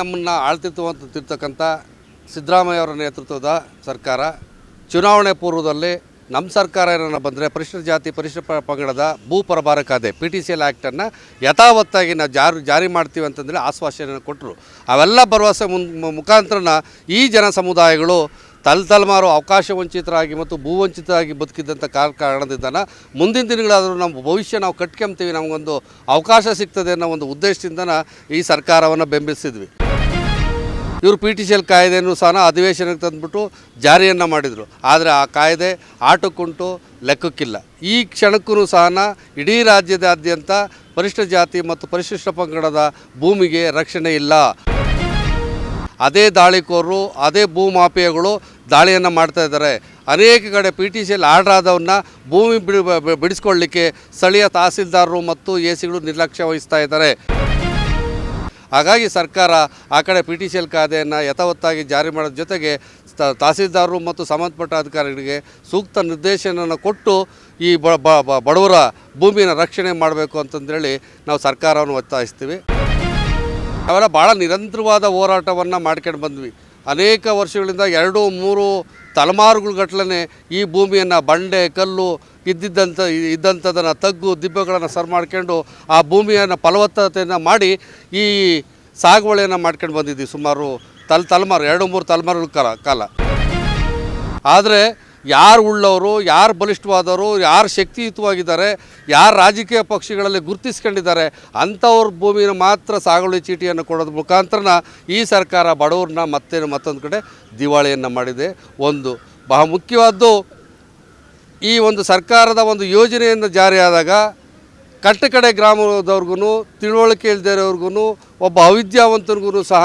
ನಮ್ಮನ್ನು ಆಳ್ತಿರ್ತಕ್ಕಂಥ ಸಿದ್ದರಾಮಯ್ಯ ಅವರ ನೇತೃತ್ವದ ಸರ್ಕಾರ ಚುನಾವಣೆ ಪೂರ್ವದಲ್ಲಿ ನಮ್ಮ ಸರ್ಕಾರ ಏನಾರ ಬಂದರೆ ಪರಿಶಿಷ್ಟ ಜಾತಿ ಪರಿಶಿಷ್ಟ ಪಂಗಡದ ಭೂ ಪರಭಾರ ಕಾಯ್ದೆ ಪಿ ಟಿ ಸಿ ಎಲ್ ಆ್ಯಕ್ಟನ್ನು ಯಥಾವತ್ತಾಗಿ ನಾವು ಜಾರಿ ಜಾರಿ ಮಾಡ್ತೀವಿ ಅಂತಂದರೆ ಆಶ್ವಾಸನೆಯನ್ನು ಕೊಟ್ಟರು ಅವೆಲ್ಲ ಭರವಸೆ ಮುನ್ ಮುಖಾಂತರನ ಈ ಜನ ಸಮುದಾಯಗಳು ತಲೆ ತಲೆಮಾರು ಅವಕಾಶ ವಂಚಿತರಾಗಿ ಮತ್ತು ಭೂ ವಂಚಿತರಾಗಿ ಬದುಕಿದ್ದಂಥ ಕಾರಣದಿಂದನ ಮುಂದಿನ ದಿನಗಳಾದರೂ ನಮ್ಮ ಭವಿಷ್ಯ ನಾವು ಕಟ್ಕೊಂತೀವಿ, ನಮಗೊಂದು ಅವಕಾಶ ಸಿಗ್ತದೆ ಅನ್ನೋ ಒಂದು ಉದ್ದೇಶದಿಂದನ ಈ ಸರ್ಕಾರವನ್ನು ಬೆಂಬಲಿಸಿದ್ವಿ. ಇವರು ಪಿ ಟಿ ಸಿ ಎಲ್ ಕಾಯ್ದೆಯನ್ನು ಸಹ ಅಧಿವೇಶನಕ್ಕೆ ತಂದುಬಿಟ್ಟು ಜಾರಿಯನ್ನು ಮಾಡಿದರು. ಆದರೆ ಆ ಕಾಯ್ದೆ ಆಟಕ್ಕುಂಟು, ಲೆಕ್ಕಕ್ಕಿಲ್ಲ. ಈ ಕ್ಷಣಕ್ಕೂ ಸಹ ಇಡೀ ರಾಜ್ಯದಾದ್ಯಂತ ಪರಿಶಿಷ್ಟ ಜಾತಿ ಮತ್ತು ಪರಿಶಿಷ್ಟ ಪಂಗಡದ ಭೂಮಿಗೆ ರಕ್ಷಣೆ ಇಲ್ಲ. ಅದೇ ದಾಳಿಕೋರರು, ಅದೇ ಭೂಮಾಫಿಯಾಗಳು ದಾಳಿಯನ್ನು ಮಾಡ್ತಾ ಇದ್ದಾರೆ. ಅನೇಕ ಕಡೆ ಪಿ ಟಿ ಸಿಯಲ್ಲಿ ಆರ್ಡರ್ ಆದವನ್ನ ಭೂಮಿ ಬಿಡಿಸ್ಕೊಳ್ಳಿಕ್ಕೆ ಸ್ಥಳೀಯ ತಹಸೀಲ್ದಾರರು ಮತ್ತು ಎ ಸಿಗಳು ನಿರ್ಲಕ್ಷ್ಯ ವಹಿಸ್ತಾ ಇದ್ದಾರೆ. ಹಾಗಾಗಿ ಸರ್ಕಾರ ಆ ಕಡೆ ಪಿ ಟಿ ಸಿ ಎಲ್ ಕಾಯ್ದೆಯನ್ನು ಯಥಾವತ್ತಾಗಿ ಜಾರಿ ಮಾಡೋದ್ರ ಜೊತೆಗೆ ತಹಸೀಲ್ದಾರರು ಮತ್ತು ಸಂಬಂಧಪಟ್ಟ ಅಧಿಕಾರಿಗಳಿಗೆ ಸೂಕ್ತ ನಿರ್ದೇಶನವನ್ನು ಕೊಟ್ಟು ಈ ಬಡವರ ಭೂಮಿಯನ್ನು ರಕ್ಷಣೆ ಮಾಡಬೇಕು ಅಂತಂದೇಳಿ ನಾವು ಸರ್ಕಾರವನ್ನು ಒತ್ತಾಯಿಸ್ತೀವಿ. ಅವೆಲ್ಲ ಭಾಳ ನಿರಂತರವಾದ ಹೋರಾಟವನ್ನು ಮಾಡ್ಕೊಂಡು ಬಂದ್ವಿ. ಅನೇಕ ವರ್ಷಗಳಿಂದ ಎರಡು ಮೂರು ತಲೆಮಾರುಗಳ ಗಟ್ಟಲೆ ಈ ಭೂಮಿಯನ್ನು ಬಂಡೆ, ಕಲ್ಲು ಇದ್ದಿದ್ದಂಥ ಇದ್ದಂಥದನ್ನು ತಗ್ಗು ದಿಬ್ಬಗಳನ್ನು ಸರ್ ಮಾಡ್ಕೊಂಡು ಆ ಭೂಮಿಯನ್ನು ಫಲವತ್ತತೆಯನ್ನು ಮಾಡಿ ಈ ಸಾಗುವಳಿಯನ್ನು ಮಾಡ್ಕೊಂಡು ಬಂದಿದ್ದೀವಿ ಸುಮಾರು ತಲೆ ತಲೆಮಾರು, ಎರಡು ಮೂರು ತಲೆಮಾರುಗಳ ಕಾಲ ಕಾಲ. ಆದರೆ ಯಾರು ಉಳ್ಳವರು, ಯಾರು ಬಲಿಷ್ಠವಾದವರು, ಯಾರು ಶಕ್ತಿಯುತವಾಗಿದ್ದಾರೆ, ಯಾರು ರಾಜಕೀಯ ಪಕ್ಷಗಳಲ್ಲಿ ಗುರುತಿಸ್ಕೊಂಡಿದ್ದಾರೆ, ಅಂಥವ್ರ ಭೂಮಿನ ಮಾತ್ರ ಸಾಗುವಳಿ ಚೀಟಿಯನ್ನು ಕೊಡೋದ್ರ ಮುಖಾಂತರನ ಈ ಸರ್ಕಾರ ಬಡವ್ರನ್ನ ಮತ್ತೆ ಮತ್ತೊಂದು ಕಡೆ ದಿವಾಳಿಯನ್ನು ಮಾಡಿದೆ. ಒಂದು ಬಹಳ ಮುಖ್ಯವಾದ್ದು ಈ ಒಂದು ಸರ್ಕಾರದ ಒಂದು ಯೋಜನೆಯಿಂದ ಜಾರಿಯಾದಾಗ ಕಟ್ಟಕಡೆ ಗ್ರಾಮದವ್ರಿಗೂ ತಿಳುವಳಿಕೆ ಇಲ್ದಿರೋರ್ಗು ಒಬ್ಬ ಅವಿದ್ಯಾವಂತನಿಗೂ ಸಹ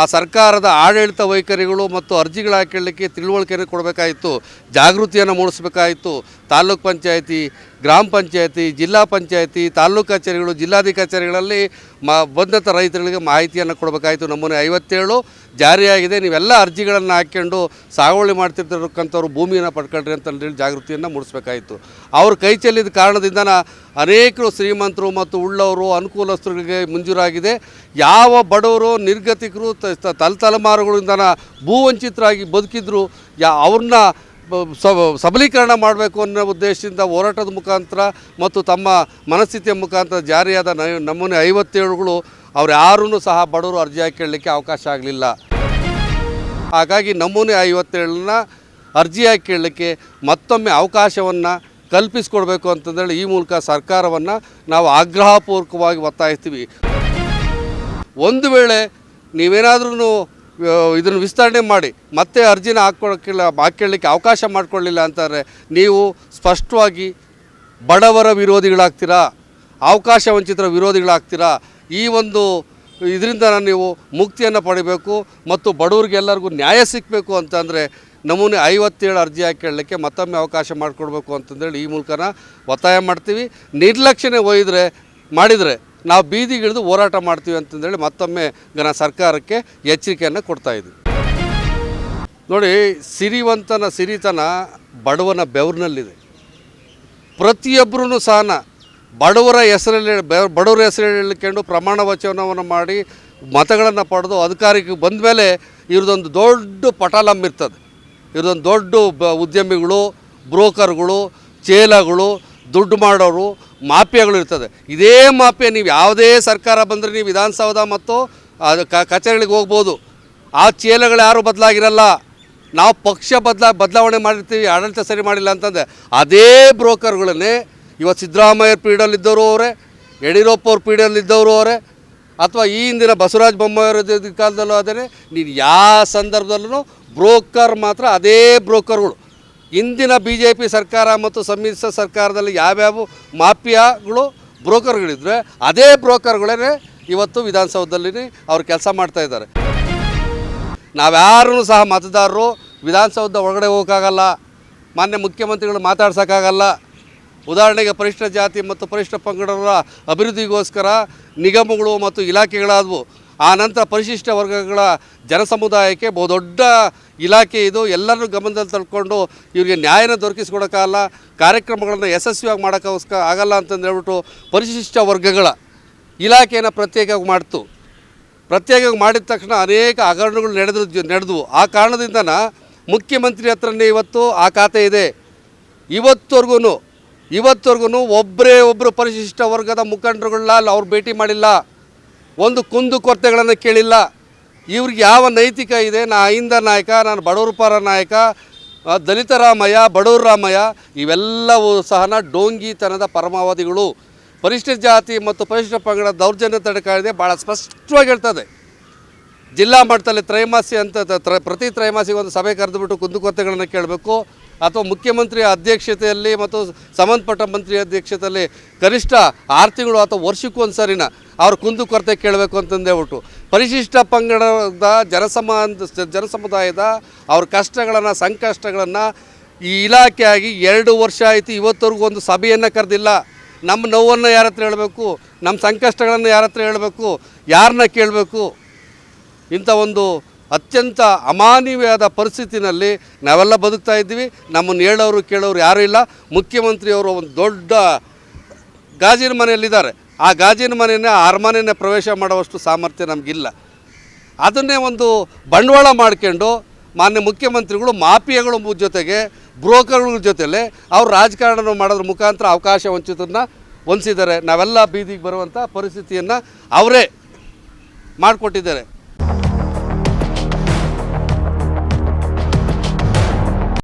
ಆ ಸರ್ಕಾರದ ಆಡಳಿತ ವೈಖರಿಗಳು ಮತ್ತು ಅರ್ಜಿಗಳು ಹಾಕೊಳ್ಳಿಕ್ಕೆ ತಿಳುವಳಿಕೆಯನ್ನು ಕೊಡಬೇಕಾಯಿತು, ಜಾಗೃತಿಯನ್ನು ಮೂಡಿಸಬೇಕಾಯಿತು. ತಾಲ್ಲೂಕು ಪಂಚಾಯಿತಿ, ಗ್ರಾಮ ಪಂಚಾಯಿತಿ, ಜಿಲ್ಲಾ ಪಂಚಾಯಿತಿ, ತಾಲೂಕು ಕಚೇರಿಗಳು, ಜಿಲ್ಲಾಧಿಕಾರಿಗಳಲ್ಲಿ ಮಾ, ಬಂದಂಥ ರೈತರಿಗೆ ಮಾಹಿತಿಯನ್ನು ಕೊಡಬೇಕಾಯಿತು. ನಮ್ಮನೆ ಐವತ್ತೇಳು ಜಾರಿಯಾಗಿದೆ. ನೀವೆಲ್ಲ ಅರ್ಜಿಗಳನ್ನು ಹಾಕ್ಕೊಂಡು ಸಾಗುವಳಿ ಮಾಡ್ತಿರ್ತಕ್ಕಂಥವ್ರು ಭೂಮಿಯನ್ನು ಪಡ್ಕೊಳ್ರಿ ಅಂತ ಹೇಳಿ ಜಾಗೃತಿಯನ್ನು ಮೂಡಿಸಬೇಕಾಯಿತು. ಅವ್ರ ಕೈ ಚೆಲ್ಲಿದ ಕಾರಣದಿಂದನ ಅನೇಕರು ಶ್ರೀಮಂತರು ಮತ್ತು ಉಳ್ಳವರು ಅನುಕೂಲಸ್ಥರಿಗೆ ಮಂಜೂರಾಗಿದೆ. ಯಾವ ಬಡವರು, ನಿರ್ಗತಿಕರು ತಲೆತಲೆಮಾರುಗಳಿಂದ ಭೂವಂಚಿತರಾಗಿ ಬದುಕಿದ್ರು, ಯಾ, ಅವ್ರನ್ನ ಸಬಲೀಕರಣ ಮಾಡಬೇಕು ಅನ್ನೋ ಉದ್ದೇಶದಿಂದ ಹೋರಾಟದ ಮುಖಾಂತರ ಮತ್ತು ತಮ್ಮ ಮನಸ್ಥಿತಿಯ ಮುಖಾಂತರ ಜಾರಿಯಾದ ನಮೂನೆ ಐವತ್ತೇಳುಗಳು ಅವ್ರು ಯಾರೂ ಸಹ ಬಡವರು ಅರ್ಜಿ ಹಾಕೊಳ್ಳಿಕ್ಕೆ ಅವಕಾಶ ಆಗಲಿಲ್ಲ. ಹಾಗಾಗಿ ನಮೂನೆ ಐವತ್ತೇಳನ್ನ ಅರ್ಜಿ ಹಾಕೊಳ್ಳಿಕ್ಕೆ ಮತ್ತೊಮ್ಮೆ ಅವಕಾಶವನ್ನು ಕಲ್ಪಿಸಿಕೊಡ್ಬೇಕು ಅಂತಂದೇಳಿ ಈ ಮೂಲಕ ಸರ್ಕಾರವನ್ನು ನಾವು ಆಗ್ರಹಪೂರ್ವಕವಾಗಿ ಒತ್ತಾಯಿಸ್ತೀವಿ. ಒಂದು ವೇಳೆ ನೀವೇನಾದ್ರೂ ಇದನ್ನು ವಿಸ್ತರಣೆ ಮಾಡಿ ಮತ್ತೆ ಅರ್ಜಿನ ಹಾಕ್ಕೊಳಕ್ಕಿಲ್ಲ ಹಾಕ್ಕೊಳ್ಳಿಕ್ಕೆ ಅವಕಾಶ ಮಾಡಿಕೊಳ್ಳಿಲ್ಲ ಅಂತಂದರೆ ನೀವು ಸ್ಪಷ್ಟವಾಗಿ ಬಡವರ ವಿರೋಧಿಗಳಾಗ್ತೀರಾ? ಅವಕಾಶ ವಂಚಿತರ ವಿರೋಧಿಗಳಾಗ್ತೀರಾ? ಈ ಒಂದು ಇದರಿಂದ ನೀವು ಮುಕ್ತಿಯನ್ನು ಪಡಿಬೇಕು ಮತ್ತು ಬಡವರಿಗೆಲ್ಲರಿಗೂ ನ್ಯಾಯ ಸಿಕ್ಕಬೇಕು ಅಂತಂದರೆ ನಮೂನೆ ಐವತ್ತೇಳು ಅರ್ಜಿ ಹಾಕೇಳಲಿಕ್ಕೆ ಮತ್ತೊಮ್ಮೆ ಅವಕಾಶ ಮಾಡಿಕೊಡ್ಬೇಕು ಅಂತಂದೇಳಿ ಈ ಮೂಲಕನ ಒತ್ತಾಯ ಮಾಡ್ತೀವಿ. ನಿರ್ಲಕ್ಷಣೆ ಒಯ್ದರೆ, ಮಾಡಿದರೆ ನಾವು ಬೀದಿಗಿಳಿದು ಹೋರಾಟ ಮಾಡ್ತೀವಿ ಅಂತಂದೇಳಿ ಮತ್ತೊಮ್ಮೆ ಜನ ಸರ್ಕಾರಕ್ಕೆ ಎಚ್ಚರಿಕೆಯನ್ನು ಕೊಡ್ತಾ ಇದ್ವಿ ನೋಡಿ, ಸಿರಿವಂತನ ಸಿರಿತನ ಬಡವನ ಬೆವರಿನಲ್ಲಿದೆ. ಪ್ರತಿಯೊಬ್ಬರೂ ಸಹನ, ಬಡವರ ಹೆಸರಲ್ಲಿ ಬಡವರ ಹೆಸರು ಹೇಳ್ಕೊಂಡು ಪ್ರಮಾಣ ವಚನವನ್ನು ಮಾಡಿ ಮತಗಳನ್ನು ಪಡೆದು ಅಧಿಕಾರಕ್ಕೆ ಬಂದ ಮೇಲೆ ಇವ್ರದ್ದೊಂದು ದೊಡ್ಡ ಪಟಾಲಂ ಇರ್ತದೆ. ಇವ್ರದ್ದೊಂದು ದೊಡ್ಡ ಉದ್ಯಮಿಗಳು, ಬ್ರೋಕರ್ಗಳು, ಚೇಲಗಳು, ದುಡ್ಡು ಮಾಡೋರು ಮಾಫಿಯಾಗಳು ಇರ್ತದೆ. ಇದೇ ಮಾಫಿಯಾ, ನೀವು ಯಾವುದೇ ಸರ್ಕಾರ ಬಂದರೆ ನೀವು ವಿಧಾನಸೌಧ ಮತ್ತು ಅದು ಕ, ಕಚೇರಿಗಳಿಗೆ ಹೋಗ್ಬೋದು. ಆ ಚೇಲಗಳು ಯಾರೂ ಬದಲಾಗಿರಲ್ಲ. ನಾವು ಪಕ್ಷ ಬದಲ, ಬದಲಾವಣೆ ಮಾಡಿರ್ತೀವಿ, ಆಡಳಿತ ಸರಿ ಮಾಡಿಲ್ಲ ಅಂತಂದರೆ ಅದೇ ಬ್ರೋಕರ್ಗಳನ್ನೇ ಇವತ್ತು ಸಿದ್ದರಾಮಯ್ಯ ಪೀಡಲ್ಲಿದ್ದವರು ಅವರೇ, ಯಡಿಯೂರಪ್ಪ ಅವ್ರ ಪೀಡಲ್ಲಿದ್ದವರು ಅವರೇ, ಅಥವಾ ಈ ಹಿಂದಿನ ಬಸವರಾಜ ಬೊಮ್ಮಾಯಿ ಕಾಲದಲ್ಲೂ ಅದೇ ನೀನು ಯಾವ ಸಂದರ್ಭದಲ್ಲೂ ಬ್ರೋಕರ್ ಮಾತ್ರ ಅದೇ ಬ್ರೋಕರ್ಗಳು. ಇಂದಿನ ಬಿ ಜೆ ಪಿ ಸರ್ಕಾರ ಮತ್ತು ಸಮ್ಮಿಶ್ರ ಸರ್ಕಾರದಲ್ಲಿ ಯಾವ್ಯಾವ ಮಾಫಿಯಾಗಳು ಬ್ರೋಕರ್ಗಳಿದ್ರೆ, ಅದೇ ಬ್ರೋಕರ್ಗಳೇ ಇವತ್ತು ವಿಧಾನಸೌಧದಲ್ಲಿ ಅವ್ರು ಕೆಲಸ ಮಾಡ್ತಾ ಇದ್ದಾರೆ. ನಾವ್ಯಾರೂ ಸಹ ಮತದಾರರು ವಿಧಾನಸೌಧ ಒಳಗಡೆ ಹೋಗೋಕ್ಕಾಗಲ್ಲ, ಮಾನ್ಯ ಮುಖ್ಯಮಂತ್ರಿಗಳು ಮಾತಾಡ್ಸೋಕ್ಕಾಗಲ್ಲ. ಉದಾಹರಣೆಗೆ ಪರಿಷ್ಠ ಜಾತಿ ಮತ್ತು ಪರಿಷ್ಠ ಪಂಗಡರ ಅಭಿವೃದ್ಧಿಗೋಸ್ಕರ ನಿಗಮಗಳು ಮತ್ತು ಇಲಾಖೆಗಳಾದವು ಆ ನಂತರ ಪರಿಶಿಷ್ಟ ವರ್ಗಗಳ ಜನಸಮುದಾಯಕ್ಕೆ ಬಹುದೊಡ್ಡ ಇಲಾಖೆ ಇದು. ಎಲ್ಲರನ್ನು ಗಮನದಲ್ಲಿ ತಳ್ಕೊಂಡು ಇವರಿಗೆ ನ್ಯಾಯನ ದೊರಕಿಸ್ಕೊಡೋಕ್ಕಾಗಲ್ಲ ಕಾರ್ಯಕ್ರಮಗಳನ್ನು ಯಶಸ್ವಿಯಾಗಿ ಮಾಡೋಕ್ಕೋಸ್ಕರ ಆಗಲ್ಲ ಅಂತಂದು ಹೇಳ್ಬಿಟ್ಟು ಪರಿಶಿಷ್ಟ ವರ್ಗಗಳ ಇಲಾಖೆಯನ್ನು ಪ್ರತ್ಯೇಕವಾಗಿ ಮಾಡ್ತು. ಪ್ರತ್ಯೇಕವಾಗಿ ಮಾಡಿದ ತಕ್ಷಣ ಅನೇಕ ಹಗರಣಗಳು ನಡೆದು ನಡೆದವು. ಆ ಕಾರಣದಿಂದನ ಮುಖ್ಯಮಂತ್ರಿ ಹತ್ರನೇ ಇವತ್ತು ಆ ಖಾತೆ ಇದೆ. ಇವತ್ತವರೆಗೂ ಇವತ್ತವರೆಗೂ ಒಬ್ಬರೇ ಒಬ್ಬರು ಪರಿಶಿಷ್ಟ ವರ್ಗದ ಮುಖಂಡರುಗಳನ್ನ ಅವ್ರು ಭೇಟಿ ಮಾಡಿಲ್ಲ. ಒಂದು ಕುಂದು ಕೊರತೆಗಳನ್ನು ಕೇಳಿಲ್ಲ. ಇವ್ರಿಗೆ ಯಾವ ನೈತಿಕ ಇದೆ? ನಾ ಅಹಿಂದ ನಾಯಕ, ನಾನು ಬಡವರು ಪರ ನಾಯಕ ದಲಿತ ರಾಮಯ್ಯ, ಬಡವ್ರ ರಾಮಯ್ಯ, ಇವೆಲ್ಲವೂ ಸಹನ ಡೋಂಗಿತನದ ಪರಮಾವಧಿಗಳು. ಪರಿಶಿಷ್ಟ ಜಾತಿ ಮತ್ತು ಪರಿಶಿಷ್ಟ ಪಂಗಡ ದೌರ್ಜನ್ಯ ತಡೆ ಕಾಯ್ದೆ ಭಾಳ ಸ್ಪಷ್ಟವಾಗಿ ಹೇಳ್ತದೆ. ಜಿಲ್ಲಾ ಮಟ್ಟದಲ್ಲಿ ತ್ರೈಮಾಸಿ ಅಂತ ಪ್ರತಿ ತ್ರೈಮಾಸಿಗೆ ಒಂದು ಸಭೆ ಕರೆದುಬಿಟ್ಟು ಕುಂದುಕೊರತೆಗಳನ್ನು ಕೇಳಬೇಕು. ಅಥವಾ ಮುಖ್ಯಮಂತ್ರಿ ಅಧ್ಯಕ್ಷತೆಯಲ್ಲಿ ಮತ್ತು ಸಂಬಂಧಪಟ್ಟ ಮಂತ್ರಿ ಅಧ್ಯಕ್ಷತೆಯಲ್ಲಿ ಕನಿಷ್ಠ ಆರು ತಿಂಗಳು ಅಥವಾ ವರ್ಷಕ್ಕೊಂದು ಸರಿನ ಅವ್ರ ಕುಂದುಕೊರತೆ ಕೇಳಬೇಕು ಅಂತಂದೇಳ್ಬಿಟ್ಟು ಪರಿಶಿಷ್ಟ ಪಂಗಡದ ಜನಸಮ ಜನಸಮುದಾಯದ ಅವ್ರ ಕಷ್ಟಗಳನ್ನು, ಸಂಕಷ್ಟಗಳನ್ನು ಈ ಇಲಾಖೆಯಾಗಿ ಎರಡು ವರ್ಷ ಆಯಿತು ಇವತ್ತವರೆಗೂ ಒಂದು ಸಭೆಯನ್ನು ಕರೆದಿಲ್ಲ. ನಮ್ಮ ನೋವನ್ನು ಯಾರ ಹತ್ರ ಹೇಳಬೇಕು? ನಮ್ಮ ಸಂಕಷ್ಟಗಳನ್ನು ಯಾರ ಹತ್ರ ಹೇಳಬೇಕು? ಯಾರನ್ನ ಕೇಳಬೇಕು? ಇಂಥ ಒಂದು ಅತ್ಯಂತ ಅಮಾನವೀಯವಾದ ಪರಿಸ್ಥಿತಿನಲ್ಲಿ ನಾವೆಲ್ಲ ಬದುಕ್ತಾ ಇದ್ದೀವಿ. ನಮ್ಮನ್ನು ಹೇಳೋರು ಕೇಳೋರು ಯಾರೂ ಇಲ್ಲ. ಮುಖ್ಯಮಂತ್ರಿಯವರು ಒಂದು ದೊಡ್ಡ ಗಾಜಿನ ಮನೆಯಲ್ಲಿದ್ದಾರೆ. ಆ ಗಾಜಿನ ಮನೆಯನ್ನೇ ಅರಮನೆಯನ್ನೇ ಪ್ರವೇಶ ಮಾಡುವಷ್ಟು ಸಾಮರ್ಥ್ಯ ನಮಗಿಲ್ಲ. ಅದನ್ನೇ ಒಂದು ಬಂಡವಾಳ ಮಾಡ್ಕೊಂಡು ಮಾನ್ಯ ಮುಖ್ಯಮಂತ್ರಿಗಳು, ಮಾಫಿಯಾಗಳ ಜೊತೆಗೆ, ಬ್ರೋಕರ್ಗಳ ಜೊತೆಲೆ ಅವ್ರು ರಾಜಕಾರಣ ಮಾಡೋದ್ರ ಮುಖಾಂತರ ಅವಕಾಶ ವಂಚಿತರನ್ನ ಹೊಂದಿಸಿದ್ದಾರೆ ನಾವೆಲ್ಲ ಬೀದಿಗೆ ಬರುವಂಥ ಪರಿಸ್ಥಿತಿಯನ್ನು ಅವರೇ ಮಾಡಿಕೊಟ್ಟಿದ್ದಾರೆ.